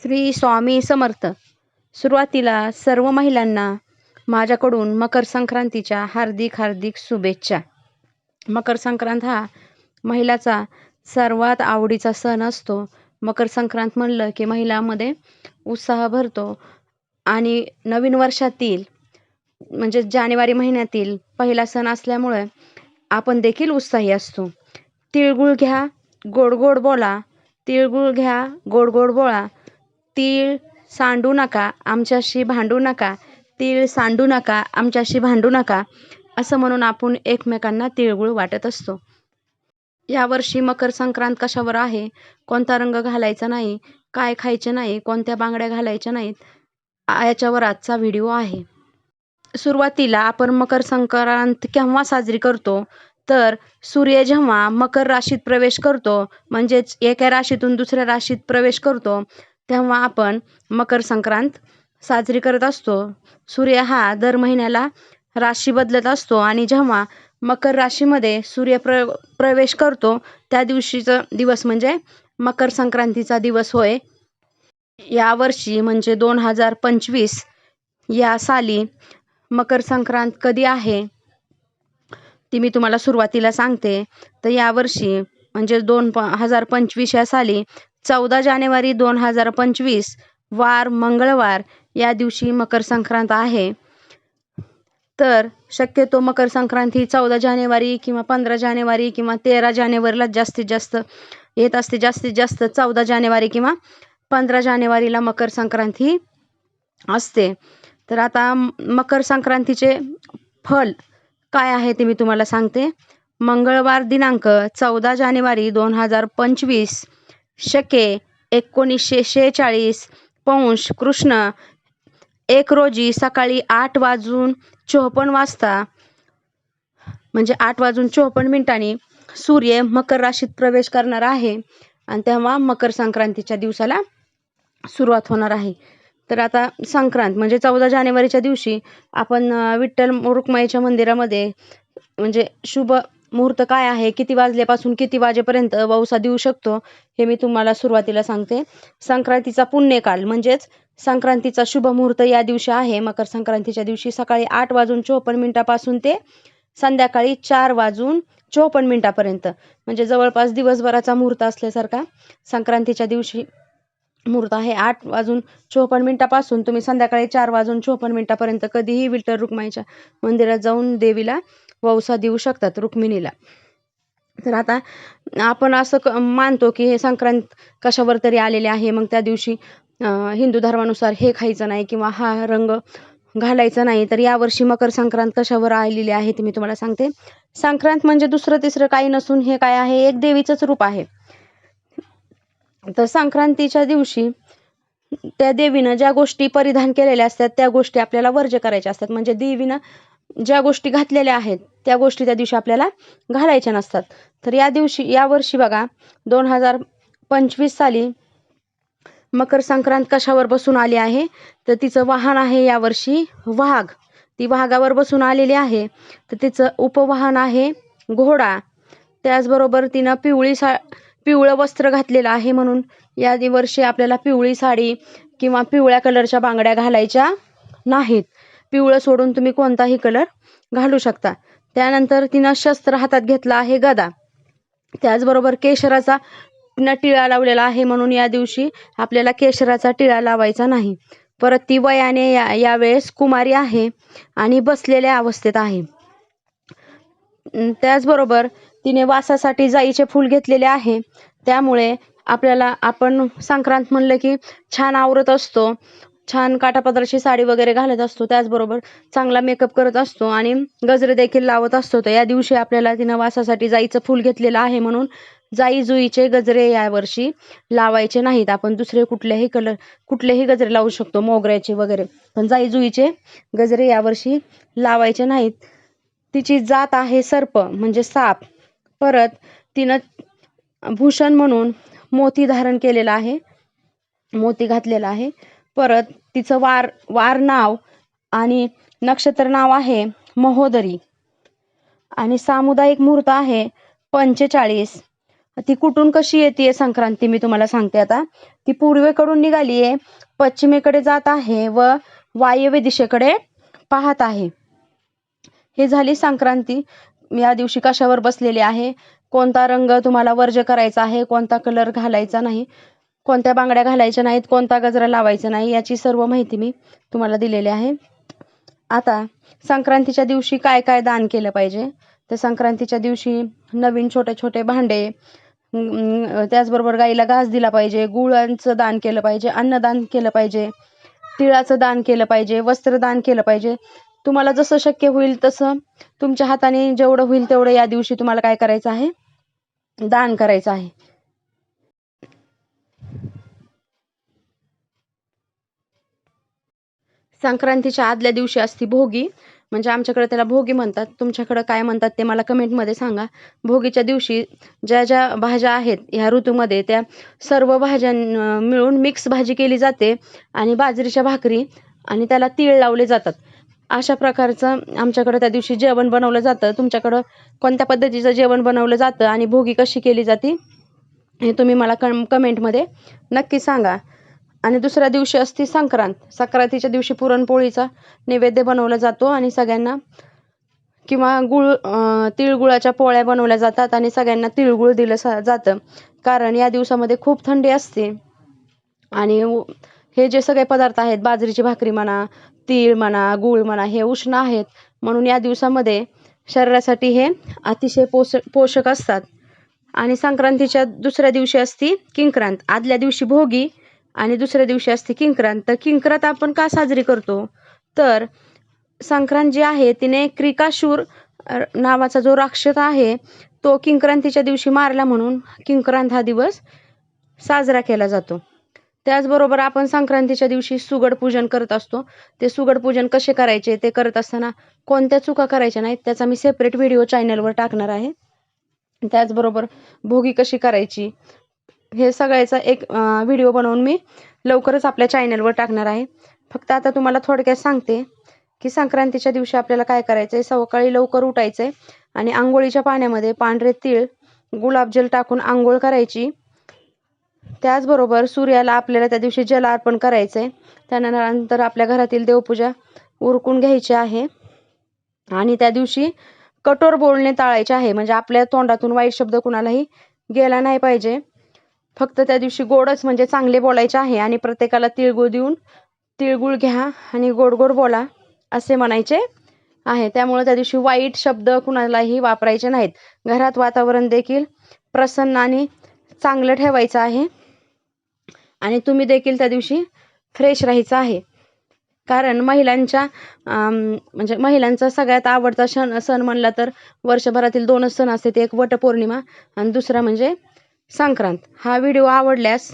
श्री स्वामी समर्थ. सुरुवातीला सर्व महिलांना माझ्याकडून मकर संक्रांतीच्या हार्दिक हार्दिक शुभेच्छा. मकर संक्रांत हा महिलाचा सर्वात आवडीचा सण असतो. मकर संक्रांत म्हणलं की महिलांमध्ये उत्साह भरतो आणि नवीन वर्षातील म्हणजे जानेवारी महिन्यातील पहिला सण असल्यामुळे आपण देखील उत्साही असतो. तिळगुळ घ्या गोड गोड बोला. तिळगुळ घ्या गोड गोड बोळा तीळ सांडू नका आमच्याशी भांडू नका. तीळ सांडू नका आमच्याशी भांडू नका असं म्हणून आपण एकमेकांना तिळगुळ वाटत असतो. यावर्षी मकर संक्रांत कशावर आहे? कोणता रंग घालायचा नाही? काय खायचे नाही? कोणत्या बांगड्या घालायच्या नाहीत? याच्यावर आजचा व्हिडिओ आहे. सुरुवातीला आपण मकर संक्रांत केव्हा साजरी करतो? तर सूर्य जेव्हा मकर राशीत प्रवेश करतो म्हणजेच एका राशीतून दुसऱ्या राशीत प्रवेश करतो तेव्हा आपण मकर संक्रांत साजरी करत असतो. सूर्य हा दर महिन्याला राशी बदलत असतो आणि जेव्हा मकर राशीमध्ये सूर्य प्र प्रवेश करतो त्या दिवशीचा दिवस म्हणजे मकर संक्रांतीचा दिवस होय. यावर्षी म्हणजे दोन हजार पंचवीस या साली मकर संक्रांत कधी आहे? ती मी तुम्हाला सुरुवातीला सांगते. तर यावर्षी म्हणजे दोन प हजार पंचवीस या साली चौदा जानेवारी दोन हजार पंचवीस वार मंगळवार या दिवशी मकर संक्रांत आहे. तर शक्यतो मकर संक्रांत ही चौदा जानेवारी किंवा पंधरा जानेवारी किंवा तेरा जानेवारीला जास्तीत जास्त येत असते. जास्तीत जास्त चौदा जानेवारी किंवा पंधरा जानेवारीला मकर संक्रांत ही असते. तर आता मकर संक्रांतीचे फल काय आहे ते मी तुम्हाला सांगते. मंगळवार दिनांक चौदा जानेवारी दोन हजार पंचवीस शके एकोणीसशे शेहेचाळीस पौंश कृष्ण एक रोजी सकाळी आठ वाजून चोपन्न वाजता म्हणजे आठ वाजून चोपन्न मिनिटांनी सूर्य मकर राशीत प्रवेश करणार आहे. आणि तेव्हा मकर संक्रांतीच्या दिवसाला सुरुवात होणार आहे. तर आता संक्रांत म्हणजे चौदा जानेवारीच्या दिवशी आपण विठ्ठल रुक्माईच्या मंदिरामध्ये म्हणजे शुभ मुहूर्त काय आहे? किती वाजल्यापासून किती वाजेपर्यंत वौसा देऊ शकतो? हे मी तुम्हाला सुरुवातीला सांगते. संक्रांतीचा पुण्यकाल म्हणजेच संक्रांतीचा शुभ मुहूर्त या दिवशी आहे. मकर संक्रांतीच्या दिवशी सकाळी आठ वाजून चोपन्न मिनिटापासून ते संध्याकाळी चार वाजून चोपन्न मिनिटापर्यंत. म्हणजे जवळपास दिवसभराचा मुहूर्त असल्यासारखा संक्रांतीच्या दिवशी मुहूर्त आहे. आठ वाजून चोपन्न मिनिटापासून तुम्ही संध्याकाळी चार वाजून चोपन्न मिनिटापर्यंत कधीही विठ्ठल रुक्माईच्या मंदिरात जाऊन देवीला वौसा देऊ शकतात रुक्मिणीला. तर आता आपण असं क मानतो की हे संक्रांत कशावर तरी आलेले आहे मग त्या दिवशी हिंदू धर्मानुसार हे खायचं नाही किंवा हा रंग घालायचा नाही तर यावर्षी मकर संक्रांत कशावर आलेली आहे ते मी तुम्हाला सांगते. संक्रांत म्हणजे दुसरं तिसरं काही नसून हे काय आहे एक देवीचंच रूप आहे. तर संक्रांतीच्या दिवशी त्या देवीनं ज्या गोष्टी परिधान केलेल्या असतात त्या गोष्टी आपल्याला वर्ज्य करायच्या असतात. म्हणजे देवीनं ज्या गोष्टी घातलेल्या आहेत त्या गोष्टी त्या दिवशी आपल्याला घालायच्या नसतात. तर या दिवशी यावर्षी बघा दोन हजार पंचवीस साली मकर संक्रांत कशावर बसून आली आहे? तर तिचं वाहन आहे यावर्षी वाघ. ती वाघावर बसून आलेली आहे. तर तिचं उपवाहन आहे घोडा. त्याचबरोबर तिनं पिवळी सा पिवळं वस्त्र घातलेलं आहे म्हणून या दिवशी वर्षी आपल्याला पिवळी साडी किंवा पिवळ्या कलरच्या बांगड्या घालायच्या नाहीत. पिवळं सोडून तुम्ही कोणताही कलर घालू शकता. त्यानंतर तिनं शस्त्र हातात घेतला आहे गदा. त्याचबरोबर केशराचा टिळा लावलेला आहे म्हणून या दिवशी आपल्याला केशराचा टिळा लावायचा नाही. परत ती वयाने या यावेळेस कुमारी आहे आणि बसलेल्या अवस्थेत आहे. त्याचबरोबर तिने वासासाठी जाईचे फूल घेतलेले आहे. त्यामुळे आपल्याला आपण संक्रांत म्हणलं की छान आवरत असतो. छान काठापदराची साडी वगैरे घालत असतो त्याचबरोबर चांगला मेकअप करत असतो आणि गजरे देखील लावत असतो. तर या दिवशी आपल्याला तिनं वासासाठी जाईचं फूल घेतलेलं आहे म्हणून जाई जुईचे गजरे यावर्षी लावायचे नाहीत. आपण दुसरे कुठलेही कलर कुठलेही गजरे लावू शकतो मोगऱ्याचे वगैरे. पण जाई जुईचे गजरे यावर्षी लावायचे नाहीत. तिची जात आहे सर्प म्हणजे साप. परत तिनं भूषण म्हणून मोती धारण केलेला आहे मोती घातलेला आहे. परत तिचं वार वार नाव आणि नक्षत्र नाव आहे महोदरी. आणि सामुदायिक मुहूर्त आहे पंचेचाळीस. ती कुठून कशी येते संक्रांती मी तुम्हाला सांगते आता. ती पूर्वेकडून निघाली आहे पश्चिमेकडे जात आहे व वायव्य दिशेकडे पाहत आहे. हे झाली संक्रांती. या दिवशी कशावर बसलेली आहे? कोणता रंग तुम्हाला वर्ज करायचा आहे? कोणता कलर घालायचा नाही? कोणत्या बांगड्या घालायच्या नाहीत कोणता गजरा लावायचा नाही याची सर्व माहिती मी तुम्हाला दिलेली आहे. आता संक्रांतीच्या दिवशी काय काय दान केलं पाहिजे? तर संक्रांतीच्या दिवशी नवीन छोटे छोटे भांडे त्याचबरोबर गाईला घास दिला पाहिजे गुळांचं दान केलं पाहिजे अन्नदान केलं पाहिजे तिळाचं दान केलं पाहिजे वस्त्रदान केलं पाहिजे. तुम्हाला जसं शक्य होईल तसं तुमच्या हाताने जेवढं होईल तेवढं या दिवशी तुम्हाला काय करायचं आहे? दान करायचं आहे. संक्रांतीच्या आदल्या दिवशी असती भोगी. म्हणजे आमच्याकडे त्याला भोगी म्हणतात. तुमच्याकडे काय म्हणतात ते मला कमेंटमध्ये सांगा. भोगीच्या दिवशी ज्या ज्या भाज्या आहेत ह्या ऋतूमध्ये त्या सर्व भाज्या मिळून मिक्स भाजी केली जाते आणि बाजरीच्या भाकरी आणि त्याला तीळ लावले जातात. अशा प्रकारचं आमच्याकडं त्या दिवशी जेवण बनवलं जातं. तुमच्याकडं कोणत्या पद्धतीचं जेवण बनवलं जातं आणि भोगी कशी केली जाते हे तुम्ही मला कम कमेंटमध्ये नक्की सांगा. आणि दुसऱ्या दिवशी असते संक्रांत. संक्रांतीच्या दिवशी पुरणपोळीचा नैवेद्य बनवला जातो आणि सगळ्यांना किंवा गुळ तिळगुळाच्या पोळ्या बनवल्या जातात आणि सगळ्यांना तिळगुळ दिलं सा जातं. कारण या दिवसामध्ये खूप थंडी असते. आणि उ- हे जे सगळे पदार्थ आहेत बाजरीची भाकरी म्हणा तीळ म्हणा गूळ म्हणा हे उष्ण आहेत. म्हणून या दिवसामध्ये शरीरासाठी हे अतिशय पोष पोषक असतात. आणि संक्रांतीच्या दुसऱ्या दिवशी असती किंक्रांत. आदल्या दिवशी भोगी आणि दुसऱ्या दिवशी असते किंक्रांत. किंक्रांत आपण का साजरी करतो? तर संक्रांत जी आहे तिने क्रिकाशूर नावाचा जो राक्षस आहे तो किंक्रांतीच्या दिवशी मारला म्हणून किंक्रांत हा दिवस साजरा केला जातो. त्याचबरोबर आपण संक्रांतीच्या दिवशी सुगड पूजन करत असतो. ते सुगड पूजन कसे करायचे ते करत असताना कोणत्या चुका करायच्या नाहीत त्याचा मी सेपरेट व्हिडिओ चॅनलवर टाकणार आहे. त्याचबरोबर भोगी कशी करायची हे सगळ्याचा एक व्हिडिओ बनवून मी लवकरच आपल्या चॅनलवर टाकणार आहे. फक्त आता तुम्हाला थोडक्यात सांगते की संक्रांतीच्या दिवशी आपल्याला काय करायचं आहे सवकाळी लवकर उठायचं आहे आणि आंघोळीच्या पाण्यामध्ये पांढरे तीळ गुलाबजल टाकून आंघोळ करायची. त्याचबरोबर सूर्याला आपल्याला त्या दिवशी जल अर्पण करायचं आहे त्यानंतर आपल्या घरातील देवपूजा उरकून घ्यायची आहे. आणि त्या दिवशी कठोर बोलणे टाळायचे आहे. म्हणजे आपल्या तोंडातून वाईट शब्द कुणालाही गेला नाही पाहिजे. फक्त त्या दिवशी गोडच म्हणजे चांगले बोलायचे आहे आणि प्रत्येकाला तिळगुळ देऊन तिळगुळ घ्या आणि गोड गोड बोला असे म्हणायचे आहे. त्यामुळे त्या दिवशी वाईट शब्द कुणालाही वापरायचे नाहीत. घरात वातावरण देखील प्रसन्न आणि चांगलं ठेवायचं आहे. आणि तुम्ही देखील त्या दिवशी फ्रेश राहायचं आहे. कारण महिलांच्या म्हणजे महिलांचा सगळ्यात आवडता सण सण म्हणला तर वर्षभरातील दोनच सण असतात. एक वटपौर्णिमा आणि दुसरा म्हणजे संक्रांत. हा व्हिडिओ आवडल्यास